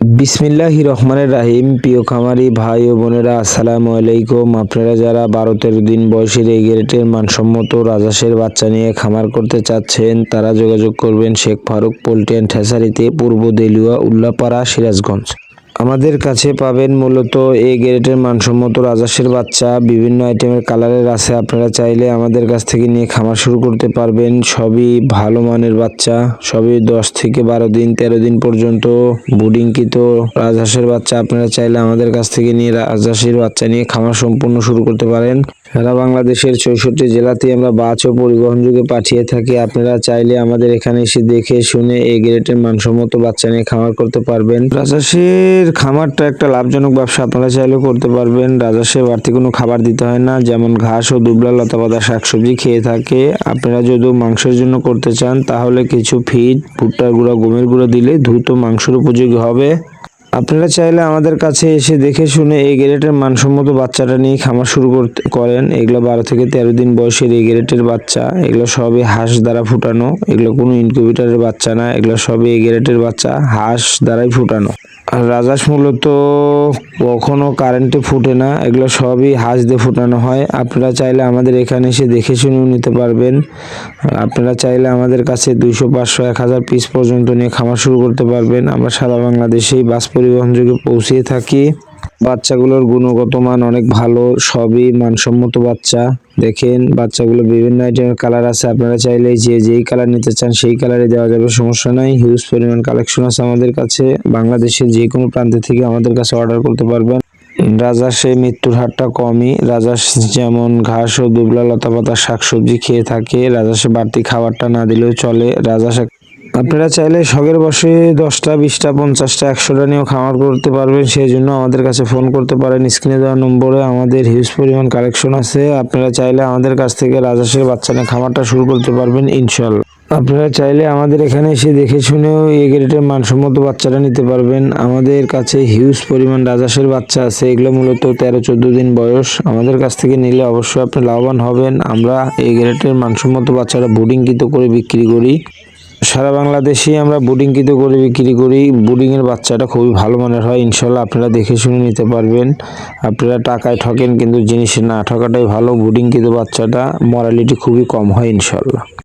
বিসমিল্লাহি রহমানের রাহিম। প্রিয় খামারি, ভাই ও বোনেরা, আসসালামু আলাইকুম। আপনারা যারা বারো তেরো দিন বয়সের এই গ্রেটের মানসম্মত রাজাসের বাচ্চা নিয়ে খামার করতে চাচ্ছেন, তারা যোগাযোগ করবেন শেখ ফারুক পোল্ট্রি অ্যান্ড হ্যাসারিতে পূর্ব দেলুয়া, উল্লাপাড়া, সিরাজগঞ্জ। আমাদের কাছে পাবেন মূলত এই গ্রেটের মানসম্মত রাজাসের বাচ্চা। বিভিন্ন আইটেমের কালারের আছে, আপনারা চাইলে আমাদের কাছ থেকে নিয়ে খামার শুরু করতে পারবেন। সবই ভালো মানের বাচ্চা, সবই দশ থেকে বারো দিন, তেরো দিন পর্যন্ত বুডিংকৃত রাজহাঁসের বাচ্চা। আপনারা চাইলে আমাদের কাছ থেকে নিয়ে রাজহাঁসের বাচ্চা নিয়ে খামার সম্পূর্ণ শুরু করতে পারেন। সারা বাংলাদেশের চৌষট্টি জেলাতে আমরা বাস ও পরিবহন যুগে পাঠিয়ে থাকি। আপনারা চাইলে আমাদের এখানে এসে দেখে শুনে এই গ্রেটের মানসম্মত বাচ্চা নিয়ে খামার করতে পারবেন। রাজহাঁসের খামারটা একটা লাভজনক ব্যবসা। আপনারা চাইলেও করতে পারবেন। রাজহাঁসের বাড়তি কোনো খাবার দিতে হয় না। যেমন ঘাস ও দুবলা লতাপাতা শাকসবজি খেয়ে থাকে। আপনারা যদি মাংসের জন্য করতে চান, তাহলে কিছু ফিড, ভুট্টার গুঁড়া, গমের গুঁড়া দিলে দ্রুত মাংসের উপযোগী হবে। আপনারা চাইলে আমাদের কাছে এসে দেখে শুনে এই গ্রেটের মানসম্মত বাচ্চাটা নিয়ে খামার শুরু করতে করেন। এগুলো বারো থেকে তেরো দিন বয়সের এই গ্রেটের বাচ্চা। এগুলো সবই হাঁস দ্বারা ফুটানো। এগুলো কোনো ইনকিউবেটারের বাচ্চা না। এগুলো সবই এই গ্রেটের বাচ্চা। হাঁস দ্বারাই ফুটানো। আর রাজাস মূলত কখনো কারেন্টে ফুটে না, এগুলো সবই হাঁস দিয়ে ফুটানো হয়। আপনারা চাইলে আমাদের এখানে এসে দেখে শুনেও নিতে পারবেন। আপনারা চাইলে আমাদের কাছে দুশো পাঁচশো, এক হাজার পিস পর্যন্ত নিয়ে খামার শুরু করতে পারবেন। আমরা সারা বাংলাদেশেই বাস পরিবহন যুগে পৌঁছিয়ে থাকি। বাচ্চাগুলোর গুণগত মান অনেক ভালো, সবই মানসম্মত বাচ্চা। দেখেন, বাচ্চাগুলো বিভিন্ন আইটেমের কালার আছে। আপনারা চাইলে যে যেই কালার নিতে চান, সেই কালারে দেওয়া যাবে, সমস্যা নাই। হিউজ পরিমাণ কালেকশন আছে আমাদের কাছে। বাংলাদেশের যে কোনো প্রান্ত থেকে আমাদের কাছে অর্ডার করতে পারবেন। রাজাসে মৃত্যুর হারটা কমই। রাজাস যেমন ঘাস ও দুবলা লতাপাতা শাকসবজি খেয়ে থাকে রাজাসে বাড়তি খাবারটা না দিলেও চলে। রাজাসে আপনারা চাইলে শখের বসে দশটা, বিশটা, পঞ্চাশটা, একশোটা নিয়েও খামার করতে পারবেন। সেই জন্য আমাদের কাছে ফোন করতে পারেন। স্ক্রিনে দেওয়া নম্বরে আমাদের হিউজ পরিমাণ কালেকশন আছে। আপনারা চাইলে আমাদের কাছ থেকে রাজাসের বাচ্চা নিয়ে খামারটা শুরু করতে পারবেন ইনশাল্লাহ আপনারা চাইলে আমাদের এখানে এসে দেখে শুনেও এই গ্রেটের মানসম্মত বাচ্চাটা নিতে পারবেন। আমাদের কাছে হিউজ পরিমাণ রাজাসের বাচ্চা আছে। এগুলো মূলত তেরো, চোদ্দ দিন বয়স। আমাদের কাছ থেকে নিলে অবশ্যই আপনি লাভবান হবেন। আমরা এই গ্রেটের মানসম্মত বাচ্চাটা বোর্ডিংকৃত করে বিক্রি করি। সারা বাংলাদেশে আমরা বুডিংকৃত করে বিক্রি করি। বুডিংয়ের বাচ্চাটা খুবই ভালো মানের হয় ইনশাল্লাহ আপনারা দেখে শুনে নিতে পারবেন। আপনারা টাকায় ঠকেন কিন্তু জিনিসে না ঠকাটাই ভালো। বুডিংকৃত বাচ্চাটা মরালিটি খুবই কম হয় ইনশাল্লাহ